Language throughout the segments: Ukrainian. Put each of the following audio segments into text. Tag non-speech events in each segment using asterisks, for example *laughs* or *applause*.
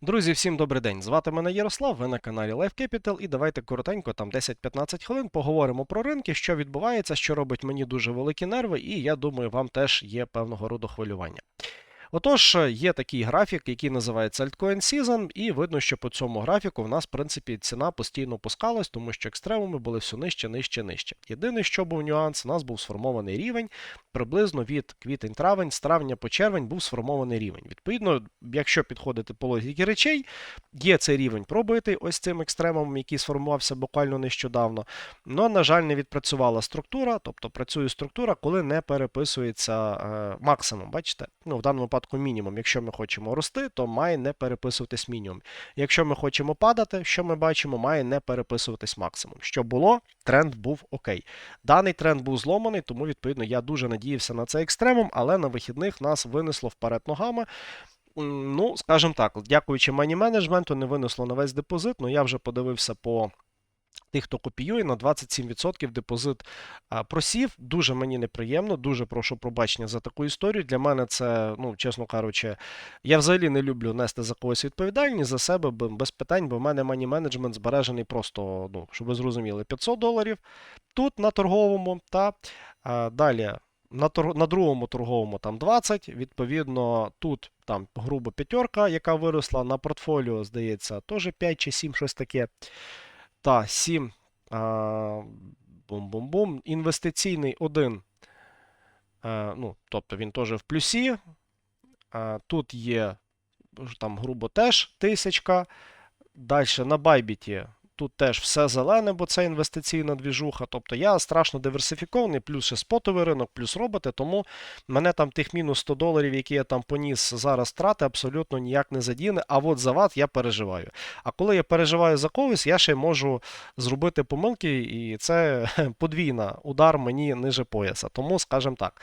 Друзі, всім добрий день. Звати мене Ярослав, ви на каналі Life Capital, і давайте коротенько, там 10-15 хвилин, поговоримо про ринки, що відбувається, що робить мені дуже великі нерви, і я думаю, вам теж є певного роду хвилювання. Отож, є такий графік, який називається Altcoin Season, і видно, що по цьому графіку в нас, в принципі, ціна постійно опускалась, тому що екстремуми були все нижче, нижче, нижче. Єдине, що був нюанс, у нас був сформований рівень приблизно від квітень-травень, з травня по червень був сформований рівень. Відповідно, якщо підходити по логіки речей, є цей рівень пробитий ось цим екстремумом, який сформувався буквально нещодавно. Но, на жаль, не відпрацювала структура, тобто працює структура, коли не переписується е, максимум. Бачите? Ну, в даному випадку мінімум. Якщо ми хочемо рости, то має не переписуватись мінімум. Якщо ми хочемо падати, що ми бачимо, має не переписуватись максимум. Що було, тренд був окей. Даний тренд був зломаний, тому відповідно я дуже надіявся на цей екстремум, але на вихідних нас винесло вперед ногами. Ну, скажімо так, дякуючи мані менеджменту, не винесло на весь депозит. Ну я вже подивився по тих, хто копіює, на 27% депозит просів. Дуже мені неприємно, дуже прошу пробачення за таку історію. Для мене це, ну, чесно кажучи, я взагалі не люблю нести за когось відповідальність за себе без питань, бо в мене мані менеджмент збережений просто, ну, щоб ви зрозуміли, 500 доларів тут на торговому та а, далі. На, тор... на другому торговому там 20, відповідно, тут там грубо п'ятерка, яка виросла, на портфоліо, здається, теж 5 чи 7, щось таке. Та 7. А, бум-бум-бум. Інвестиційний 1. А, ну, тобто він теж в плюсі. А, тут є там грубо теж тисячка. Далі на Байбіті тут теж все зелене, бо це інвестиційна двіжуха. Тобто я страшно диверсифікований, плюс ще спотовий ринок, плюс роботи, тому мене там тих мінус 100 доларів, які я там поніс зараз трати, абсолютно ніяк не задіне. А от за ват я переживаю. А коли я переживаю за когось, я ще можу зробити помилки, і це *laughs* подвійна удар мені ниже пояса. Тому, скажімо так.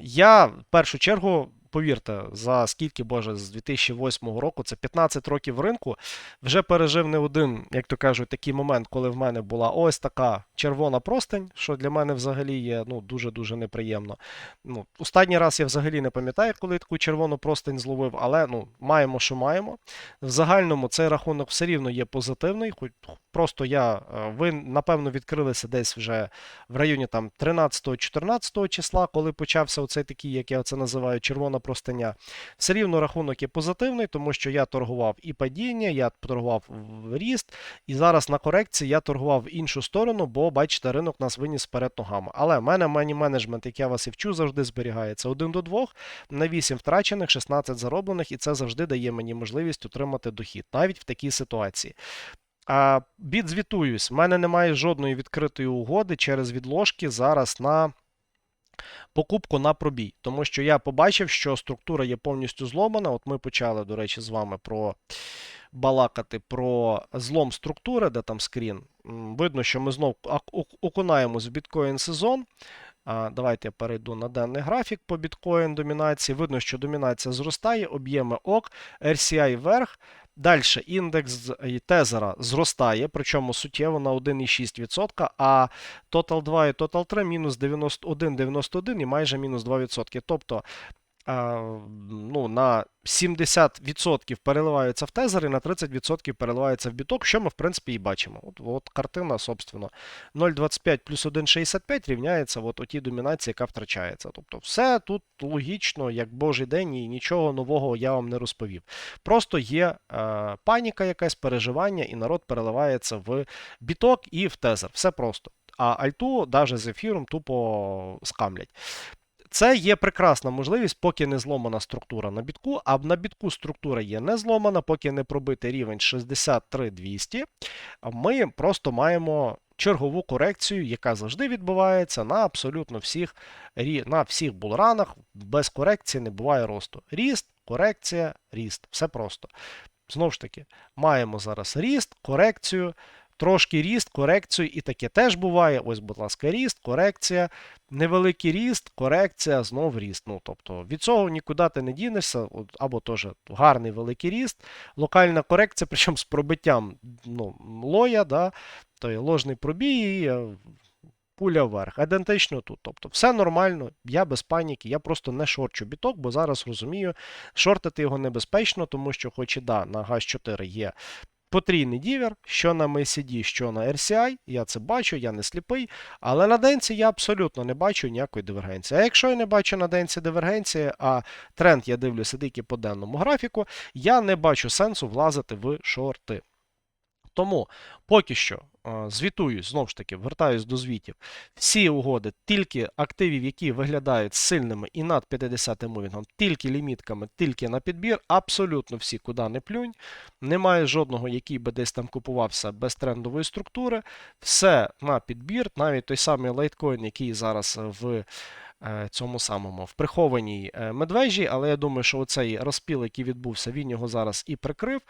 Я в першу чергу, повірте, за скільки, Боже, з 2008 року, це 15 років ринку, вже пережив не один, як то кажуть, такий момент, коли в мене була ось така червона простень, що для мене взагалі є ну, дуже-дуже неприємно. Ну, Останній раз я взагалі не пам'ятаю, коли таку червону простень зловив, але ну, маємо, що маємо. В загальному цей рахунок все рівно є позитивний, хоч просто я, е, ви, напевно, відкрилися десь вже в районі там 13-14 числа, коли почався оцей такий, як я це називаю, червона простиня. Все рівно рахунок є позитивний, тому що я торгував і падіння, я торгував ріст, і зараз на корекції я торгував в іншу сторону, бо бачите, ринок нас виніс вперед ногами. Але в мене мані менеджмент, як я вас і вчу, завжди зберігається 1 до 2, на 8 втрачених, 16 зароблених, і це завжди дає мені можливість отримати дохід, навіть в такій ситуації. А, Відзвітуюсь, в мене немає жодної відкритої угоди через відложки зараз на покупку на пробій. Тому що я побачив, що структура є повністю зломана. От ми почали, до речі, з вами про балакати про злом структури, де там скрін. Видно, що ми знов окунаємось в біткоін сезон. Давайте я перейду на денний графік по біткоін домінації. Видно, що домінація зростає, об'єми ок, RCI вверх. Далі індекс тезера зростає, причому суттєво на 1,6%, а Total 2 і Total 3 мінус 91,91 і майже мінус 2%. Тобто ну, на 70% переливаються в тезер і на 30% переливаються в біток, що ми, в принципі, і бачимо. От, от картина, собственно, 0,25 плюс 1,65 рівняється от отій домінації, яка втрачається. Тобто, все тут логічно, як божий день, і нічого нового я вам не розповів. Просто є е, паніка, якась переживання, і народ переливається в біток і в тезер. Все просто. А альту, навіть з ефіром, тупо скамлять. Це є прекрасна можливість, поки не зломана структура на бітку, а на бітку структура є не зломана, поки не пробитий рівень 63200, ми просто маємо чергову корекцію, яка завжди відбувається на абсолютно всіх на всіх булранах. Без корекції не буває росту. Ріст, корекція, ріст. Все просто. Знову ж таки, маємо зараз ріст, корекцію. Трошки ріст, корекцію, і таке теж буває. Ось, будь ласка, ріст, корекція, невеликий ріст, корекція, знов ріст. Ну, тобто від цього нікуди ти не дінешся, або теж гарний великий ріст, локальна корекція, *laughs* причому з пробиттям ну, лоя, да, то є ложний пробій, і е, пуля вверх. Ідентично тут. Тобто все нормально, я без паніки, я просто не шорчу біток, бо зараз розумію, шортити його небезпечно, тому що, хоч і да, на газ 4 є потрійний дівер, що на MACD, що на RCI, я це бачу, я не сліпий, але на денці я абсолютно не бачу ніякої дивергенції. А якщо я не бачу на денці дивергенції, а тренд я дивлюся тільки по денному графіку, я не бачу сенсу влазити в шорти. Тому поки що е, звітуюсь, знову ж таки, вертаюсь до звітів. Всі угоди, тільки активів, які виглядають сильними і над 50 мувінгом, тільки лімітками, тільки на підбір, абсолютно всі, куди не плюнь. Немає жодного, який би десь там купувався без трендової структури. Все на підбір, навіть той самий лайткоін, який зараз в е, цьому самому в прихованій е, медвежі, але я думаю, що оцей розпіл, який відбувся, він його зараз і прикрив.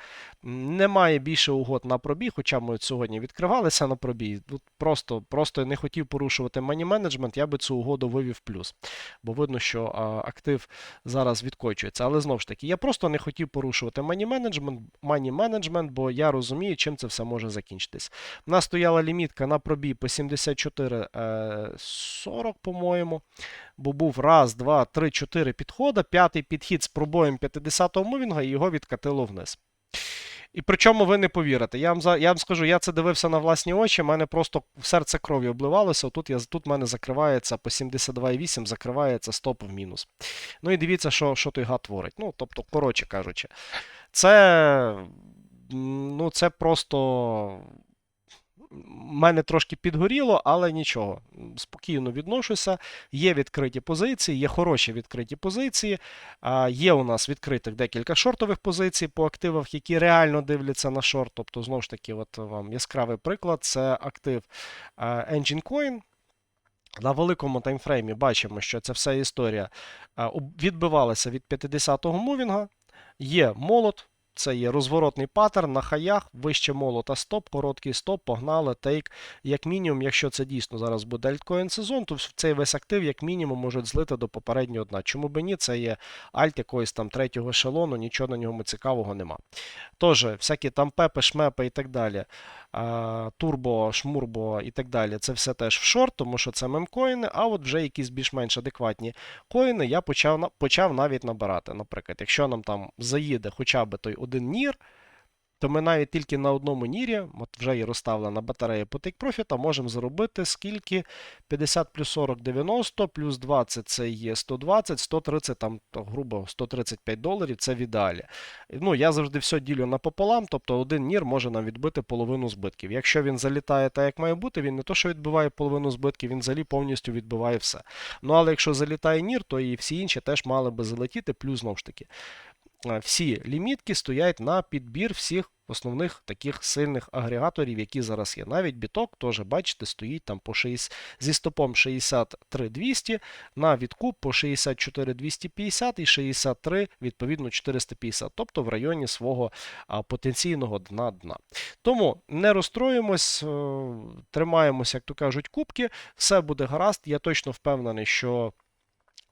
Немає більше угод на пробій, хоча ми сьогодні відкривалися на пробій. Тут просто, просто не хотів порушувати мані менеджмент, я би цю угоду вивів плюс. Бо видно, що актив зараз відкочується. Але знову ж таки, я просто не хотів порушувати мані менеджмент, мані менеджмент, бо я розумію, чим це все може закінчитись. У нас стояла лімітка на пробій по 74,40, по-моєму. Бо був раз, два, три, чотири підходи. П'ятий підхід з пробоєм 50-го мувінга і його відкатило вниз. І причому ви не повірите. Я вам, я вам скажу, я це дивився на власні очі, мене просто в серце кров'ю обливалося. Тут, я, тут в мене закривається по 72,8, закривається стоп в мінус. Ну і дивіться, що, що той гад творить. Ну, тобто, коротше кажучи, це, ну, це просто. Мене трошки підгоріло, але нічого. Спокійно відношуся. Є відкриті позиції, є хороші відкриті позиції. Є у нас відкритих декілька шортових позицій по активах, які реально дивляться на шорт. Тобто, знову ж таки, от вам яскравий приклад це актив Engine Coin. На великому таймфреймі бачимо, що ця вся історія відбивалася від 50-го мувінга. Є молот, це є розворотний паттерн на хаях, вище молота стоп, короткий стоп, погнали, тейк. Як мінімум, якщо це дійсно зараз буде альткоін сезон, то цей весь актив, як мінімум, можуть злити до попереднього дна. Чому би ні? Це є альт якогось там третього ешелону, нічого на ньому цікавого нема. Тож, всякі там пепи, шмепи і так далі, турбо, шмурбо і так далі, це все теж в шорт, тому що це мемкоїни, а от вже якісь більш-менш адекватні коїни я почав, почав навіть набирати. Наприклад, якщо нам там заїде хоча б той один нір, то ми навіть тільки на одному нірі, от вже є розставлена батарея по Take Profit, можемо заробити скільки 50 плюс 40 90, плюс 20 це є 120, 130, там то, грубо 135 доларів, це в ідеалі. Ну, я завжди все ділю напополам, тобто один нір може нам відбити половину збитків. Якщо він залітає так, як має бути, він не то, що відбиває половину збитків, він взагалі повністю відбиває все. Ну, але якщо залітає нір, то і всі інші теж мали би залетіти, плюс знову ж таки. Е, Всі лімітки стоять на підбір всіх основних таких сильних агрегаторів, які зараз є. Навіть біток теж, бачите, стоїть там по 60, зі стопом 63200, на відкуп по 64250 і 63, відповідно, 450, тобто в районі свого потенційного дна дна. Тому не розстроїмось, е, тримаємось, як то кажуть, кубки, все буде гаразд. Я точно впевнений, що.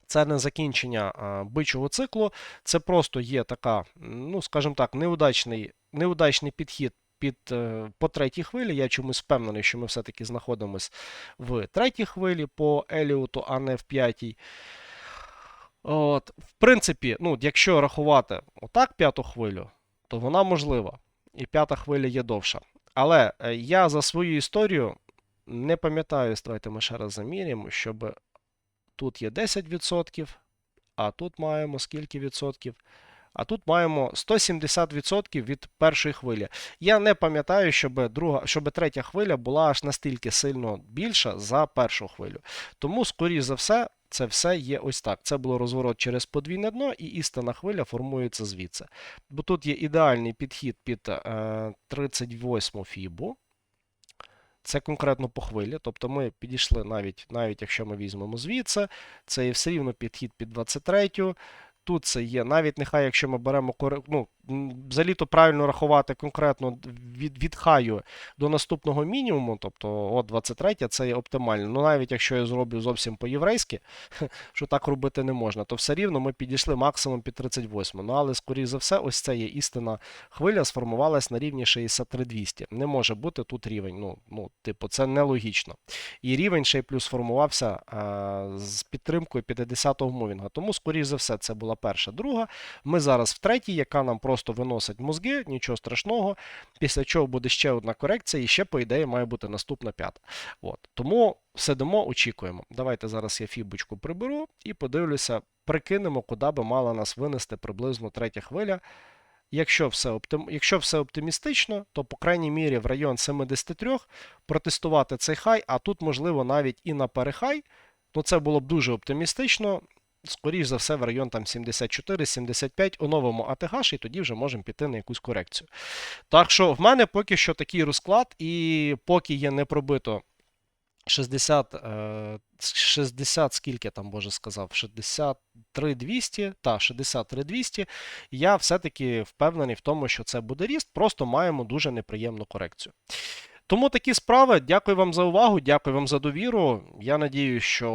Це не закінчення бичого циклу, це просто є така, ну скажімо так, неудачний, неудачний підхід під, е, по третій хвилі. Я чомусь впевнений, що ми все-таки знаходимося в третій хвилі по Еліоту, а не в п'ятій. От, в принципі, ну, якщо рахувати отак п'яту хвилю, то вона можлива. І п'ята хвиля є довша. Але е, я за свою історію не пам'ятаю, давайте ми ще раз заміряємо, щоб тут є 10%, а тут маємо скільки відсотків? А тут маємо 170% від першої хвилі. Я не пам'ятаю, щоб друга, щоб третя хвиля була аж настільки сильно більша за першу хвилю. Тому, скоріш за все, це все є ось так. Це було розворот через подвійне дно, і істинна хвиля формується звідси. Бо тут є ідеальний підхід під е, 38 фібу. Це конкретно по хвилі, тобто ми підійшли навіть, навіть якщо ми візьмемо звідси, це є все рівно підхід під 23. Тут це є, навіть нехай, якщо ми беремо ну, м, взагалі то правильно рахувати конкретно від, від хаю до наступного мінімуму, тобто от 23 це є оптимально. Ну навіть якщо я зроблю зовсім по-єврейськи, *laughs* що так робити не можна, то все рівно ми підійшли максимум під 38. Ну але скоріш за все, ось це є істина хвиля, сформувалась на рівні 63200. Не може бути тут рівень. Ну, ну типу, це нелогічно. І рівень ще й плюс формувався а, з підтримкою 50-го мувінга. Тому, скоріш за все, це була перша. Друга. Ми зараз в третій, яка нам просто виносить мозги, нічого страшного. Після чого буде ще одна корекція, і ще, по ідеї, має бути наступна п'ята. От. Тому сидимо, очікуємо. Давайте зараз я фібочку приберу і подивлюся, прикинемо, куди би мала нас винести приблизно третя хвиля. Якщо все, оптим... Якщо все оптимістично, то, по крайній мірі, в район 73 протестувати цей хай, а тут, можливо, навіть і на перехай. Ну, це було б дуже оптимістично. Скоріше за все, в район там 74-75 оновимо АТГ, і тоді вже можемо піти на якусь корекцію. Так що в мене поки що такий розклад, і поки є не пробито 60, е, 60 скільки там, боже сказав, 63 200, та 63 200, я все-таки впевнений в тому, що це буде ріст, просто маємо дуже неприємну корекцію. Тому такі справи. Дякую вам за увагу, дякую вам за довіру. Я надію, що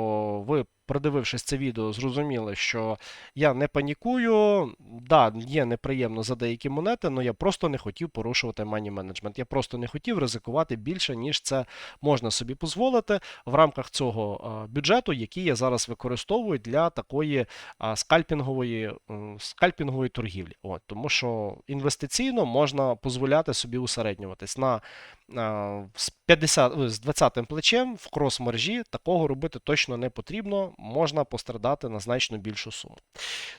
ви, продивившись це відео, зрозуміли, що я не панікую. Да, є неприємно за деякі монети, але я просто не хотів порушувати мані менеджмент. Я просто не хотів ризикувати більше, ніж це можна собі дозволити в рамках цього бюджету, який я зараз використовую для такої скальпінгової, скальпінгової торгівлі. От, тому що інвестиційно можна дозволяти собі усереднюватись на з 50, з 20 плечем в крос-мережі такого робити точно не потрібно, можна пострадати на значно більшу суму.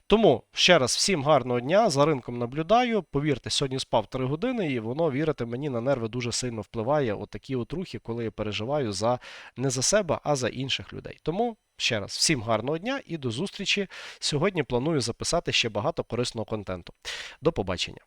Тому ще раз всім гарного дня. За ринком наблюдаю. Повірте, сьогодні спав 3 години, і воно, вірите мені, на нерви дуже сильно впливає. Отакі от рухи, коли я переживаю за не за себе, а за інших людей. Тому. Ще раз, всім гарного дня і до зустрічі. Сьогодні планую записати ще багато корисного контенту. До побачення.